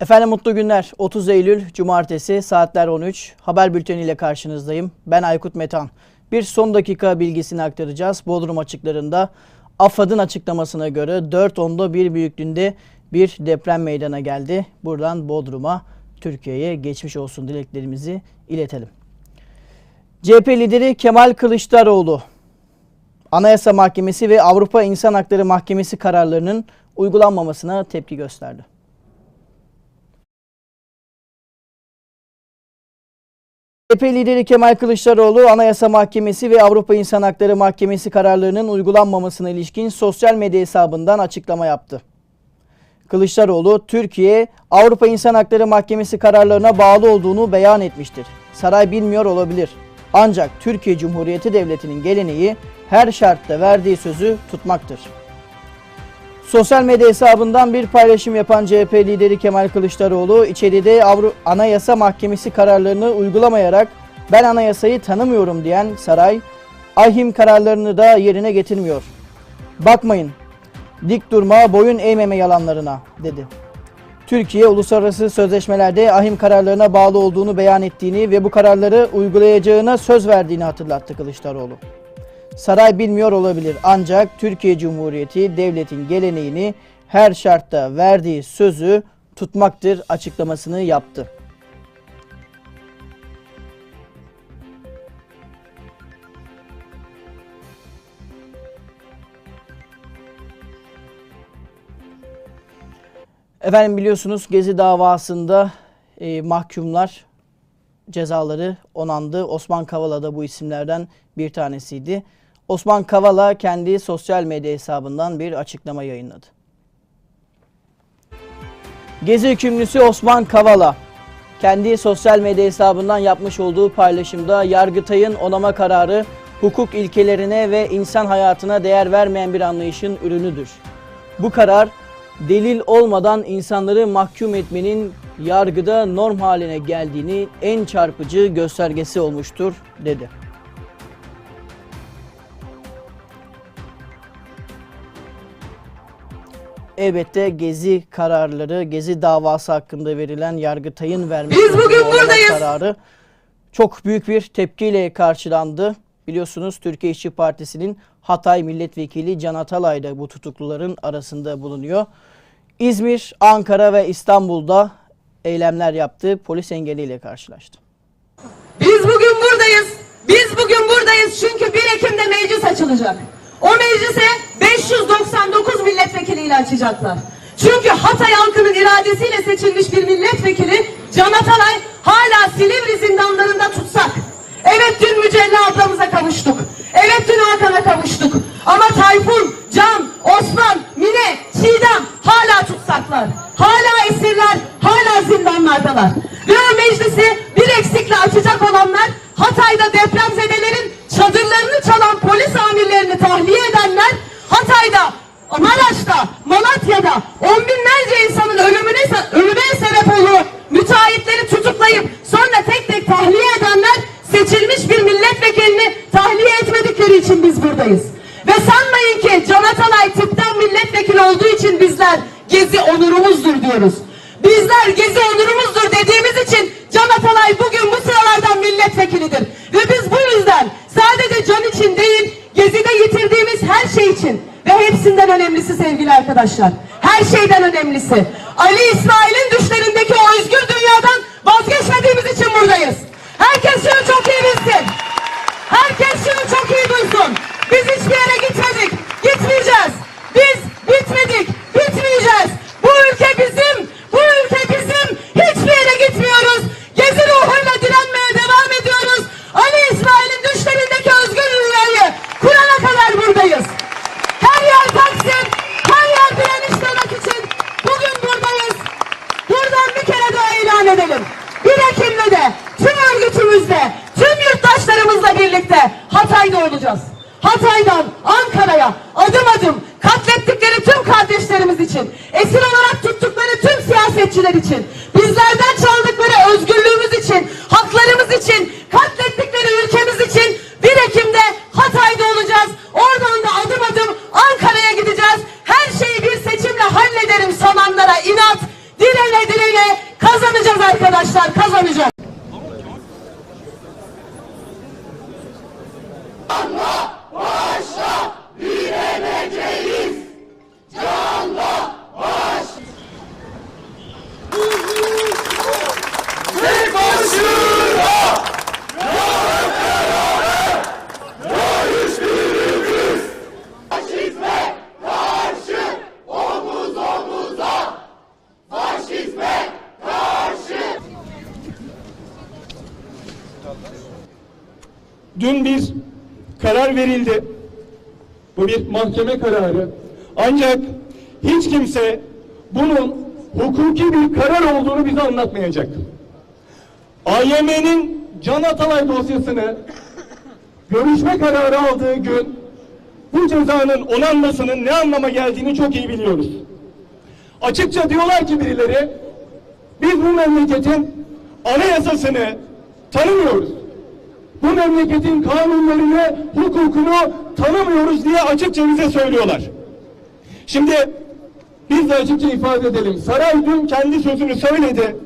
Efendim mutlu günler. 30 Eylül Cumartesi saatler 13. Haber bülteni ile karşınızdayım. Ben Aykut Metan. Bir son dakika bilgisini aktaracağız. Bodrum açıklarında AFAD'ın açıklamasına göre 4.10'da bir büyüklüğünde bir deprem meydana geldi. Buradan Bodrum'a, Türkiye'ye geçmiş olsun dileklerimizi iletelim. CHP lideri Kemal Kılıçdaroğlu Anayasa Mahkemesi ve Avrupa İnsan Hakları Mahkemesi kararlarının uygulanmamasına tepki gösterdi. CHP lideri Kemal Kılıçdaroğlu Anayasa Mahkemesi ve Avrupa İnsan Hakları Mahkemesi kararlarının uygulanmamasına ilişkin sosyal medya hesabından açıklama yaptı. Kılıçdaroğlu, Türkiye Avrupa İnsan Hakları Mahkemesi kararlarına bağlı olduğunu beyan etmiştir. Saray bilmiyor olabilir. Ancak Türkiye Cumhuriyeti Devleti'nin geleneği her şartta verdiği sözü tutmaktır. Sosyal medya hesabından bir paylaşım yapan CHP lideri Kemal Kılıçdaroğlu, içeride Avru Anayasa Mahkemesi kararlarını uygulamayarak ben anayasayı tanımıyorum diyen saray, ahim kararlarını da yerine getirmiyor. Bakmayın, dik durma, boyun eğmeme yalanlarına dedi. Türkiye uluslararası sözleşmelerde ahim kararlarına bağlı olduğunu beyan ettiğini ve bu kararları uygulayacağına söz verdiğini hatırlattı Kılıçdaroğlu. Saray bilmiyor olabilir ancak Türkiye Cumhuriyeti devletin geleneğini her şartta verdiği sözü tutmaktır açıklamasını yaptı. Efendim biliyorsunuz Gezi davasında e, mahkumlar cezaları onandı. Osman Kavala da bu isimlerden bir tanesiydi. Osman Kavala kendi sosyal medya hesabından bir açıklama yayınladı. Gezi hükümlüsü Osman Kavala kendi sosyal medya hesabından yapmış olduğu paylaşımda Yargıtay'ın onama kararı hukuk ilkelerine ve insan hayatına değer vermeyen bir anlayışın ürünüdür. Bu karar delil olmadan insanları mahkum etmenin yargıda norm haline geldiğini en çarpıcı göstergesi olmuştur dedi. Elbette gezi kararları, gezi davası hakkında verilen Yargıtay'ın vermiş Biz bugün buradayız. kararı çok büyük bir tepkiyle karşılandı. Biliyorsunuz Türkiye İşçi Partisi'nin Hatay Milletvekili Can Atalay da bu tutukluların arasında bulunuyor. İzmir, Ankara ve İstanbul'da eylemler yaptı. Polis engeliyle karşılaştı. Biz bugün buradayız. Biz bugün buradayız çünkü 1 Ekim'de meclis açılacak. O meclise 599 milletvekiliyle açacaklar. Çünkü Hatay halkının iradesiyle seçilmiş bir milletvekili Can Atalay hala Silivri zindanlarında tutsak. Evet dün Mücella ablamıza kavuştuk. Evet dün Hakan'a kavuştuk. Ama Tayfun, Can, Osman, Mine, Çiğdem hala tutsaklar. Hala esirler, hala zindanlardalar. Ve o meclisi bir eksikle açacak olanlar Hatay'da depremzedelerin çadırlarını çalan polis amirlerini tahliye edenler Hatay'da, Maraş'ta, Malatya'da on binlerce insanın ölümüne, ölüme sebep olup müteahhitleri tutuklayıp sonra tek tek tahliye edenler seçilmiş bir milletvekilini tahliye etmedikleri için biz buradayız. Ve sanmayın ki Can Atalay tıptan milletvekili olduğu için bizler gezi onurumuzdur diyoruz. Bizler gezi onurumuzdur dediğimiz için Can Atalay bugün bu sıralardan milletvekilidir. Ve biz bu yüzden sadece Can için değil gezide yitirdiğimiz her şey için ve hepsinden önemlisi sevgili arkadaşlar. Her şeyden önemlisi. Ali İsmail'in düşlerindeki o özgür dünyadan vazgeçmediğimiz için buradayız. Herkes şunu çok iyi bilsin. Herkes şunu çok iyi duysun. Biz hiçbir yere gitmedik. Gitmeyeceğiz. Biz bitmedik. Bitmeyeceğiz. Bu ülke bizim. birlikte Hatay'da olacağız. Hatay'dan Ankara'ya adım adım katlettikleri tüm kardeşlerimiz için, esir olarak tuttukları tüm siyasetçiler için, bizlerden çaldıkları özgürlüğümüz için, haklarımız için, katlettikleri ülkemiz için 1 Ekim'de Hatay'da olacağız. Oradan da adım adım Ankara'ya gideceğiz. Her şeyi bir seçimle hallederim sananlara inat. Direne direne kazanacağız arkadaşlar, kazanacağız. Kazanacak. Dün verildi. Bu bir mahkeme kararı. Ancak hiç kimse bunun hukuki bir karar olduğunu bize anlatmayacak. AYM'nin Can Atalay dosyasını görüşme kararı aldığı gün bu cezanın onanmasının ne anlama geldiğini çok iyi biliyoruz. Açıkça diyorlar ki birileri biz bu memleketin anayasasını tanımıyoruz bu memleketin kanunlarını, hukukunu tanımıyoruz diye açıkça bize söylüyorlar. Şimdi biz de açıkça ifade edelim. Saray dün kendi sözünü söyledi.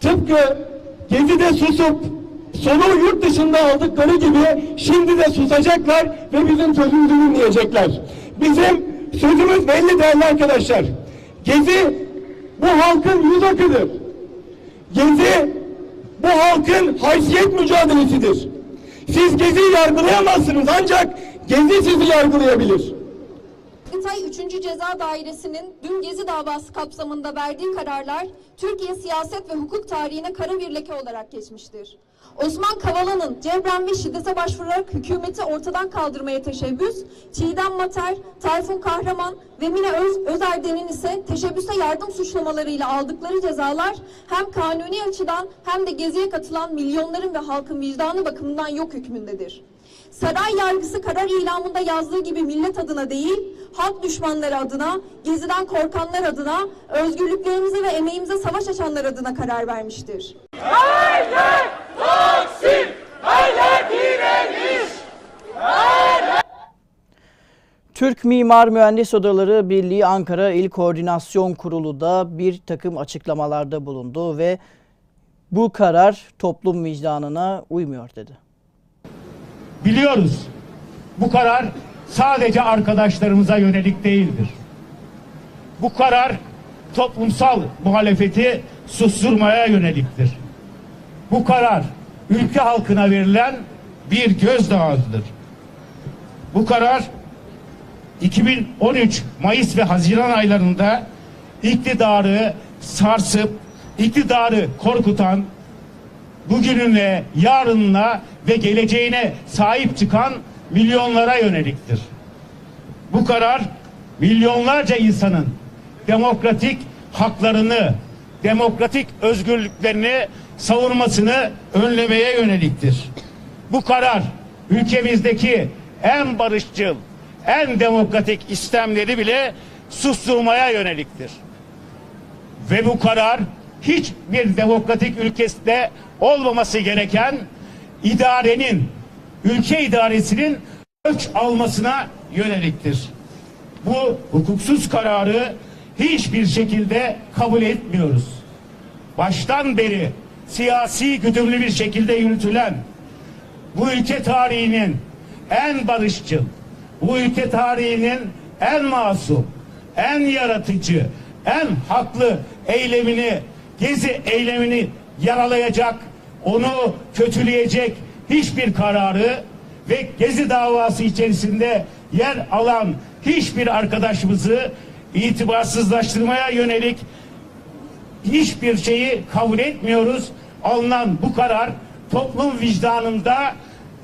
Tıpkı Gezi'de susup soluğu yurt dışında aldıkları gibi şimdi de susacaklar ve bizim sözümüzü dinleyecekler. Bizim sözümüz belli değerli arkadaşlar. Gezi bu halkın yüz akıdır. Gezi bu halkın haysiyet mücadelesidir. Siz Gezi'yi yargılayamazsınız ancak Gezi sizi yargılayabilir. Yargıtay 3. Ceza Dairesi'nin dün Gezi davası kapsamında verdiği kararlar Türkiye siyaset ve hukuk tarihine kara bir leke olarak geçmiştir. Osman Kavala'nın cebren ve şiddete başvurarak hükümeti ortadan kaldırmaya teşebbüs, Çiğdem Mater, Tayfun Kahraman ve Mine Öz, Özerden'in ise teşebbüse yardım suçlamalarıyla aldıkları cezalar hem kanuni açıdan hem de Gezi'ye katılan milyonların ve halkın vicdanı bakımından yok hükmündedir. Saray yargısı karar ilamında yazdığı gibi millet adına değil, halk düşmanları adına, geziden korkanlar adına, özgürlüklerimize ve emeğimize savaş açanlar adına karar vermiştir. Türk Mimar Mühendis Odaları Birliği Ankara İl Koordinasyon Kurulu da bir takım açıklamalarda bulundu ve bu karar toplum vicdanına uymuyor dedi. Biliyoruz bu karar sadece arkadaşlarımıza yönelik değildir. Bu karar toplumsal muhalefeti susturmaya yöneliktir. Bu karar ülke halkına verilen bir gözdağıdır. Bu karar 2013 Mayıs ve Haziran aylarında iktidarı sarsıp iktidarı korkutan bugününe, yarınına ve geleceğine sahip çıkan milyonlara yöneliktir. Bu karar milyonlarca insanın demokratik haklarını, demokratik özgürlüklerini savunmasını önlemeye yöneliktir. Bu karar ülkemizdeki en barışçıl, en demokratik istemleri bile susturmaya yöneliktir. Ve bu karar hiçbir demokratik ülkesinde olmaması gereken idarenin, ülke idaresinin ölç almasına yöneliktir. Bu hukuksuz kararı hiçbir şekilde kabul etmiyoruz. Baştan beri siyasi güdümlü bir şekilde yürütülen bu ülke tarihinin en barışçıl, bu ülke tarihinin en masum, en yaratıcı, en haklı eylemini, gezi eylemini yaralayacak, onu kötüleyecek hiçbir kararı ve gezi davası içerisinde yer alan hiçbir arkadaşımızı itibarsızlaştırmaya yönelik hiçbir şeyi kabul etmiyoruz. Alınan bu karar toplum vicdanında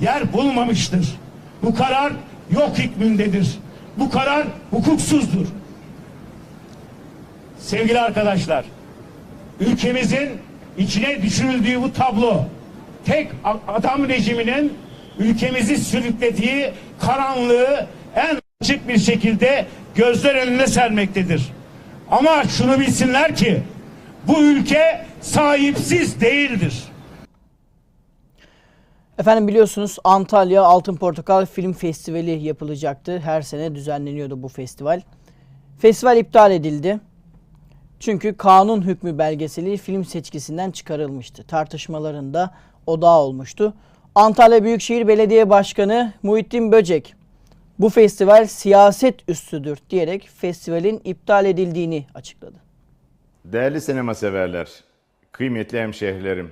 yer bulmamıştır. Bu karar yok hükmündedir. Bu karar hukuksuzdur. Sevgili arkadaşlar, ülkemizin içine düşürüldüğü bu tablo tek adam rejiminin ülkemizi sürüklediği karanlığı en açık bir şekilde gözler önüne sermektedir. Ama şunu bilsinler ki bu ülke sahipsiz değildir. Efendim biliyorsunuz Antalya Altın Portakal Film Festivali yapılacaktı. Her sene düzenleniyordu bu festival. Festival iptal edildi. Çünkü kanun hükmü belgeseli film seçkisinden çıkarılmıştı. Tartışmalarında odağı olmuştu. Antalya Büyükşehir Belediye Başkanı Muhittin Böcek bu festival siyaset üstüdür diyerek festivalin iptal edildiğini açıkladı. Değerli sinema severler, kıymetli hemşehrilerim,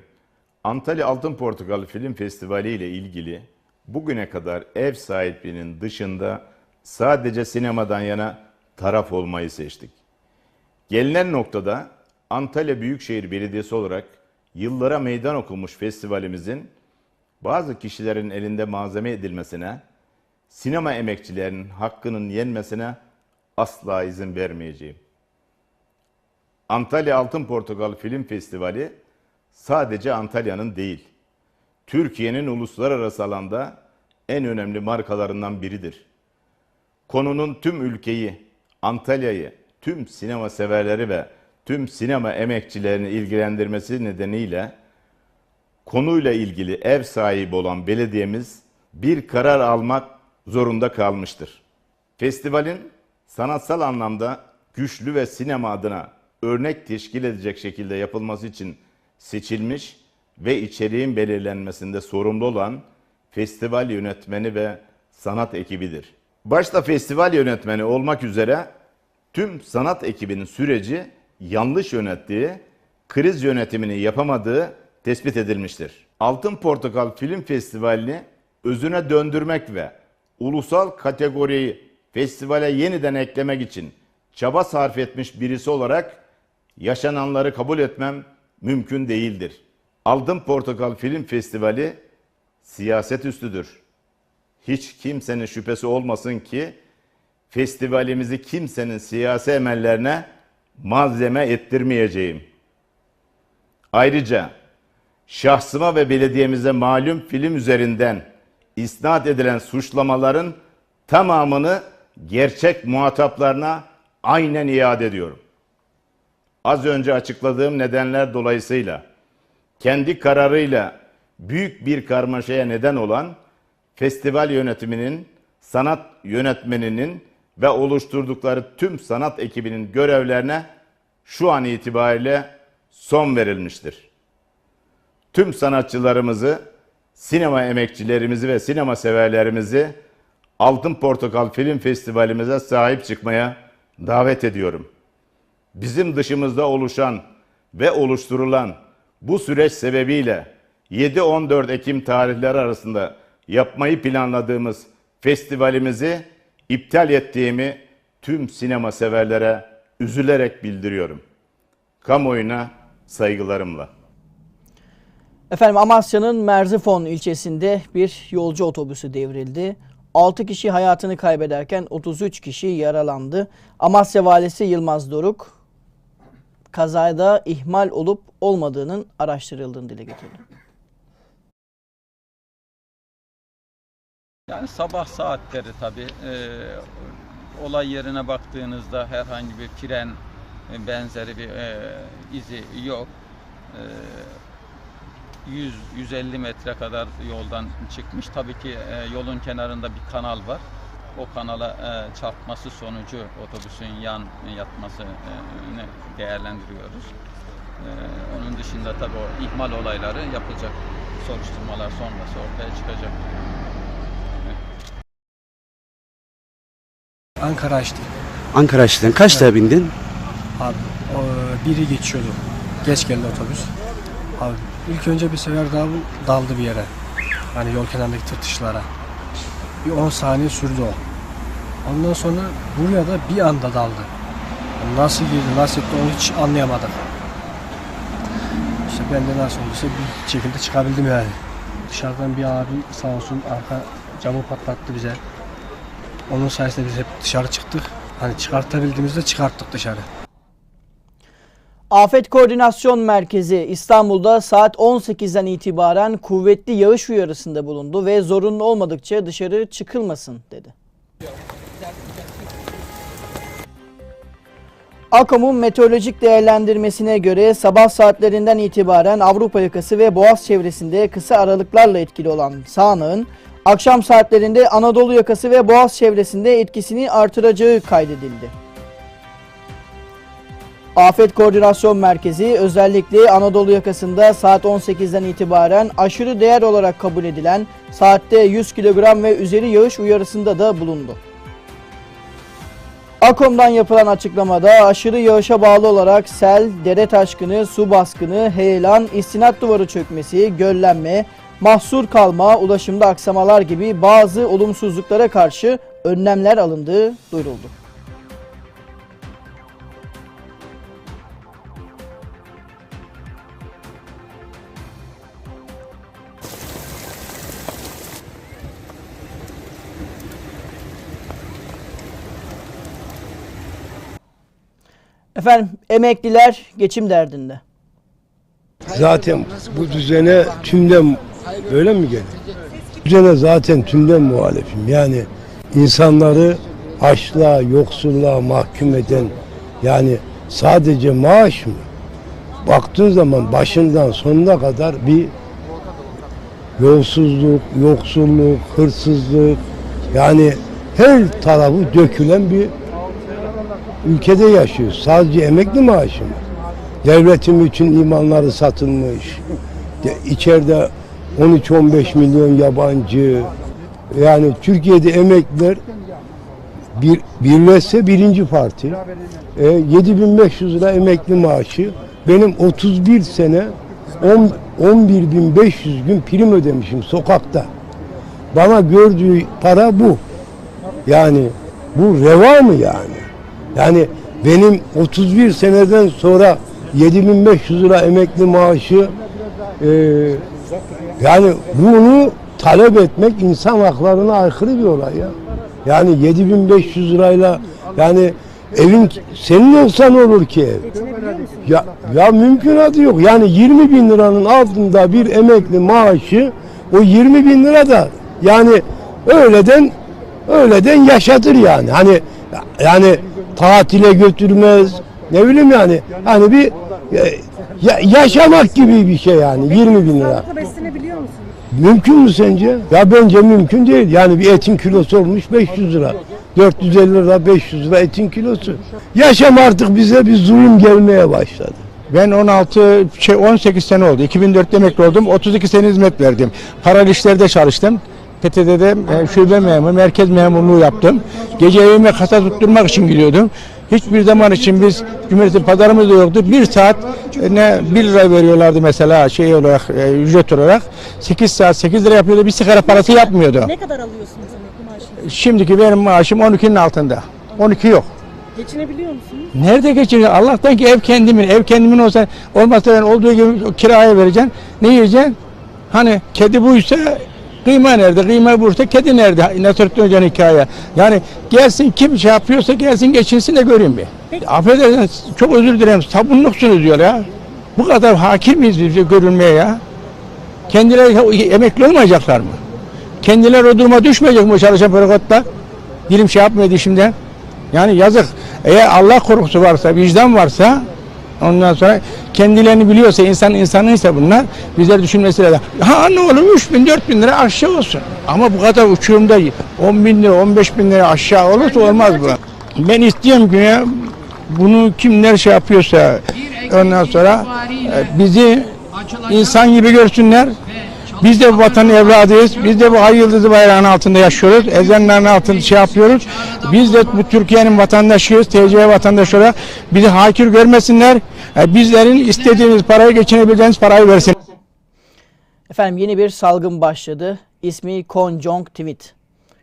Antalya Altın Portakal Film Festivali ile ilgili bugüne kadar ev sahipliğinin dışında sadece sinemadan yana taraf olmayı seçtik. Gelinen noktada Antalya Büyükşehir Belediyesi olarak yıllara meydan okumuş festivalimizin bazı kişilerin elinde malzeme edilmesine, sinema emekçilerinin hakkının yenmesine asla izin vermeyeceğim. Antalya Altın Portakal Film Festivali sadece Antalya'nın değil, Türkiye'nin uluslararası alanda en önemli markalarından biridir. Konunun tüm ülkeyi, Antalya'yı, tüm sinema severleri ve tüm sinema emekçilerini ilgilendirmesi nedeniyle konuyla ilgili ev sahibi olan belediyemiz bir karar almak zorunda kalmıştır. Festivalin sanatsal anlamda güçlü ve sinema adına örnek teşkil edecek şekilde yapılması için seçilmiş ve içeriğin belirlenmesinde sorumlu olan festival yönetmeni ve sanat ekibidir. Başta festival yönetmeni olmak üzere tüm sanat ekibinin süreci yanlış yönettiği, kriz yönetimini yapamadığı tespit edilmiştir. Altın Portakal Film Festivali'ni özüne döndürmek ve ulusal kategoriyi festivale yeniden eklemek için çaba sarf etmiş birisi olarak yaşananları kabul etmem mümkün değildir. Altın Portakal Film Festivali siyaset üstüdür. Hiç kimsenin şüphesi olmasın ki festivalimizi kimsenin siyasi emellerine malzeme ettirmeyeceğim. Ayrıca şahsıma ve belediyemize malum film üzerinden isnat edilen suçlamaların tamamını gerçek muhataplarına aynen iade ediyorum. Az önce açıkladığım nedenler dolayısıyla kendi kararıyla büyük bir karmaşaya neden olan festival yönetiminin, sanat yönetmeninin ve oluşturdukları tüm sanat ekibinin görevlerine şu an itibariyle son verilmiştir. Tüm sanatçılarımızı, sinema emekçilerimizi ve sinema severlerimizi Altın Portakal Film Festivalimize sahip çıkmaya davet ediyorum. Bizim dışımızda oluşan ve oluşturulan bu süreç sebebiyle 7-14 Ekim tarihleri arasında yapmayı planladığımız festivalimizi iptal ettiğimi tüm sinema severlere üzülerek bildiriyorum. Kamuoyuna saygılarımla. Efendim Amasya'nın Merzifon ilçesinde bir yolcu otobüsü devrildi. 6 kişi hayatını kaybederken 33 kişi yaralandı. Amasya Valisi Yılmaz Doruk kazada ihmal olup olmadığının araştırıldığını dile getirdi. Yani sabah saatleri tabii. Ee, olay yerine baktığınızda herhangi bir fren e, benzeri bir e, izi yok. Ee, 100-150 metre kadar yoldan çıkmış. Tabii ki e, yolun kenarında bir kanal var. O kanala e, çarpması sonucu otobüsün yan yatmasını değerlendiriyoruz. Ee, onun dışında tabii o ihmal olayları yapılacak. Soruşturmalar sonrası ortaya çıkacak. Ankara açtı. Ankara açtın. Kaçta bindin? Abi o, biri geçiyordu. Geç geldi otobüs. Abi ilk önce bir sefer daha bu daldı bir yere. Hani yol kenarındaki tırtışlara. Bir 10 saniye sürdü o. Ondan sonra buraya da bir anda daldı. Yani nasıl girdi, nasıl etti onu hiç anlayamadık. İşte ben de nasıl olduysa bir şekilde çıkabildim yani. Dışarıdan bir abi sağ olsun arka camı patlattı bize. Onun sayesinde biz hep dışarı çıktık. Hani çıkartabildiğimizde çıkarttık dışarı. Afet Koordinasyon Merkezi İstanbul'da saat 18'den itibaren kuvvetli yağış uyarısında bulundu ve zorunlu olmadıkça dışarı çıkılmasın dedi. AKOM'un meteorolojik değerlendirmesine göre sabah saatlerinden itibaren Avrupa yakası ve Boğaz çevresinde kısa aralıklarla etkili olan sağanağın akşam saatlerinde Anadolu yakası ve Boğaz çevresinde etkisini artıracağı kaydedildi. Afet Koordinasyon Merkezi özellikle Anadolu yakasında saat 18'den itibaren aşırı değer olarak kabul edilen saatte 100 kilogram ve üzeri yağış uyarısında da bulundu. AKOM'dan yapılan açıklamada aşırı yağışa bağlı olarak sel, dere taşkını, su baskını, heyelan, istinat duvarı çökmesi, göllenme, mahsur kalma, ulaşımda aksamalar gibi bazı olumsuzluklara karşı önlemler alındığı duyuruldu. Efendim emekliler geçim derdinde. Zaten bu düzene tümden öyle mi gelir? Düzene zaten tümden muhalefim. Yani insanları açlığa, yoksulluğa mahkum eden yani sadece maaş mı? Baktığın zaman başından sonuna kadar bir yolsuzluk, yoksulluk, hırsızlık yani her tarafı dökülen bir ülkede yaşıyoruz. Sadece emekli maaşı mı? Devletin için imanları satılmış. De- İçeride 13-15 milyon yabancı. Yani Türkiye'de emekliler bir, birleşse birinci parti. E, 7500 lira emekli maaşı. Benim 31 sene 10 11.500 gün prim ödemişim sokakta. Bana gördüğü para bu. Yani bu reva mı yani? Yani benim 31 seneden sonra 7500 lira emekli maaşı e, yani bunu talep etmek insan haklarına aykırı bir olay ya. Yani 7500 lirayla yani evin senin olsa ne olur ki ev? Ya, ya mümkünatı yok. Yani 20 bin liranın altında bir emekli maaşı o 20 bin lira da yani öyleden öyleden yaşatır yani. Hani yani tatile götürmez. Ne bileyim yani. Hani bir e, ya- yaşamak gibi bir şey yani 20 bin lira. Mümkün mü sence? Ya bence mümkün değil. Yani bir etin kilosu olmuş 500 lira. 450 lira 500 lira etin kilosu. Yaşam artık bize bir zulüm gelmeye başladı. Ben 16 şey 18 sene oldu. 2004'te emekli oldum. 32 sene hizmet verdim. Paralı işlerde çalıştım. PTT'de e, şube memuru, merkez memurluğu yaptım. Gece evime kasa tutturmak için gidiyordum. Hiçbir zaman için biz Cumhuriyet'in pazarımız da yoktu. Bir saat e, ne 1 lira veriyorlardı mesela şey olarak e, ücret olarak. 8 saat 8 lira yapıyordu. Bir sigara parası yapmıyordu. Ne kadar alıyorsunuz emekli maaşını? Şimdiki benim maaşım 12'nin altında. 12 yok. Geçinebiliyor musunuz? Nerede geçiniyor? Allah'tan ki ev kendimin. Ev kendimin olsa olmazsa ben olduğu gibi kiraya vereceksin. Ne yiyeceksin? Hani kedi buysa kıyma nerede? Kıyma buysa kedi nerede? Nasıl döneceksin hikaye? Yani gelsin kim şey yapıyorsa gelsin geçinsin de göreyim bir. Affedersiniz çok özür dilerim. Sabunluksunuz diyor ya. Bu kadar hakir miyiz biz görülmeye ya? Kendileri emekli olmayacaklar mı? Kendileri o duruma düşmeyecek mi çalışan bürokratlar? Dilim şey yapmıyor dişimden. Yani yazık. Eğer Allah korkusu varsa, vicdan varsa ondan sonra kendilerini biliyorsa, insan insanıysa bunlar bizler düşünmesi lazım. Ha ne olur 3 bin, 4 bin lira aşağı olsun. Ama bu kadar uçurumda 10 bin lira, 15 bin lira aşağı olursa olmaz bu. Ben istiyorum ki ya, bunu kimler şey yapıyorsa ondan sonra e, bizi insan gibi görsünler. Biz de bu vatanın evladıyız. Biz de bu ay yıldızı bayrağının altında yaşıyoruz. Ezanların altında şey yapıyoruz. Biz de bu Türkiye'nin vatandaşıyız. TC vatandaşı olarak bizi hakir görmesinler. E, Bizlerin istediğimiz parayı geçinebileceğiniz parayı versin. Efendim yeni bir salgın başladı. İsmi Conjunctivit.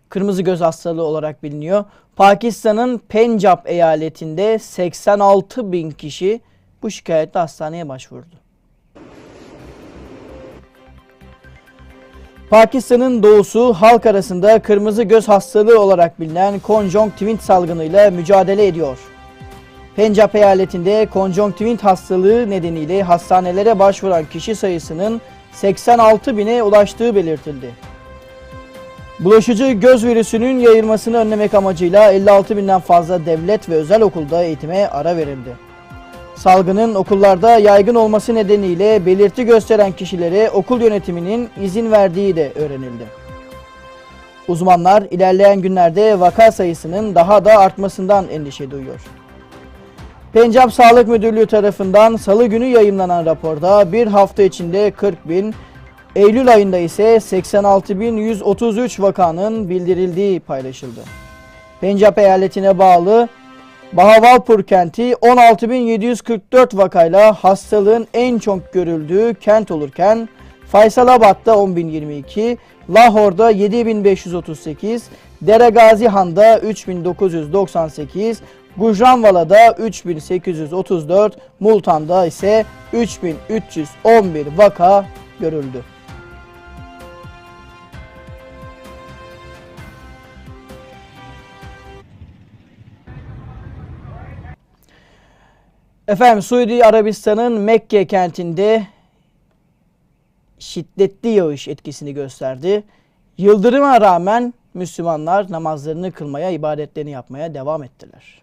Kırmızı göz hastalığı olarak biliniyor. Pakistan'ın Pencap eyaletinde 86 bin kişi bu şikayetle hastaneye başvurdu. Pakistan'ın doğusu halk arasında kırmızı göz hastalığı olarak bilinen konjonktivit salgınıyla mücadele ediyor. Pencap eyaletinde konjonktivit hastalığı nedeniyle hastanelere başvuran kişi sayısının 86 bine ulaştığı belirtildi. Bulaşıcı göz virüsünün yayılmasını önlemek amacıyla 56 binden fazla devlet ve özel okulda eğitime ara verildi. Salgının okullarda yaygın olması nedeniyle belirti gösteren kişilere okul yönetiminin izin verdiği de öğrenildi. Uzmanlar ilerleyen günlerde vaka sayısının daha da artmasından endişe duyuyor. Pencap Sağlık Müdürlüğü tarafından salı günü yayımlanan raporda bir hafta içinde 40 bin, Eylül ayında ise 86.133 vakanın bildirildiği paylaşıldı. Pencap eyaletine bağlı Bahavalpur kenti 16.744 vakayla hastalığın en çok görüldüğü kent olurken Faysalabad'da 10.022, Lahor'da 7.538, Deregazi Han'da 3.998, Gujranvala'da 3.834, Multan'da ise 3.311 vaka görüldü. Efendim Suudi Arabistan'ın Mekke kentinde şiddetli yağış etkisini gösterdi. Yıldırıma rağmen Müslümanlar namazlarını kılmaya, ibadetlerini yapmaya devam ettiler.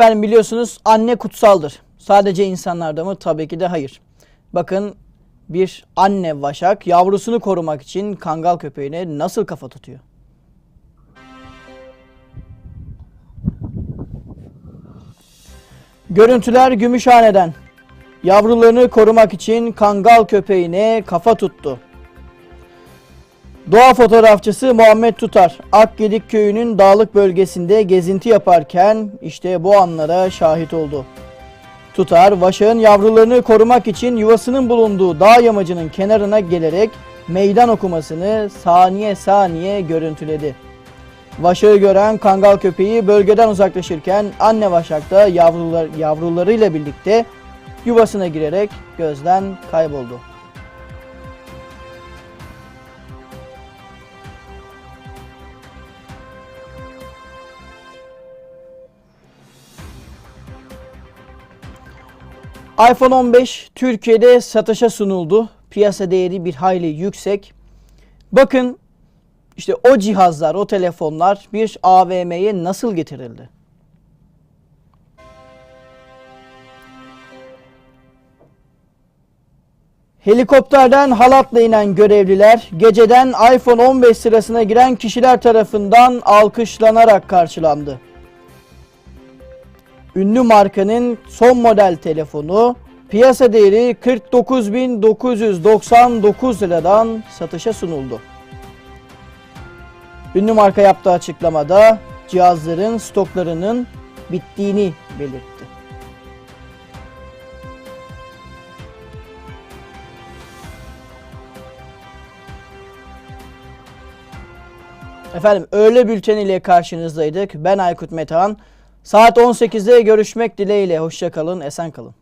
Efendim biliyorsunuz anne kutsaldır. Sadece insanlarda mı? Tabii ki de hayır. Bakın bir anne vaşak yavrusunu korumak için kangal köpeğine nasıl kafa tutuyor? Görüntüler Gümüşhane'den. Yavrularını korumak için kangal köpeğine kafa tuttu. Doğa fotoğrafçısı Muhammed Tutar, Akgedik köyünün dağlık bölgesinde gezinti yaparken işte bu anlara şahit oldu. Tutar, vaşağın yavrularını korumak için yuvasının bulunduğu dağ yamacının kenarına gelerek meydan okumasını saniye saniye görüntüledi. Vaşağı gören kangal köpeği bölgeden uzaklaşırken anne vaşak da yavrular, yavrularıyla birlikte yuvasına girerek gözden kayboldu. iPhone 15 Türkiye'de satışa sunuldu. Piyasa değeri bir hayli yüksek. Bakın işte o cihazlar, o telefonlar bir AVM'ye nasıl getirildi? Helikopterden halatla inen görevliler geceden iPhone 15 sırasına giren kişiler tarafından alkışlanarak karşılandı. Ünlü markanın son model telefonu piyasa değeri 49.999 liradan satışa sunuldu. Ünlü marka yaptığı açıklamada cihazların stoklarının bittiğini belirtti. Efendim öğle bülten ile karşınızdaydık. Ben Aykut Metehan. Saat 18'de görüşmek dileğiyle. Hoşçakalın, esen kalın.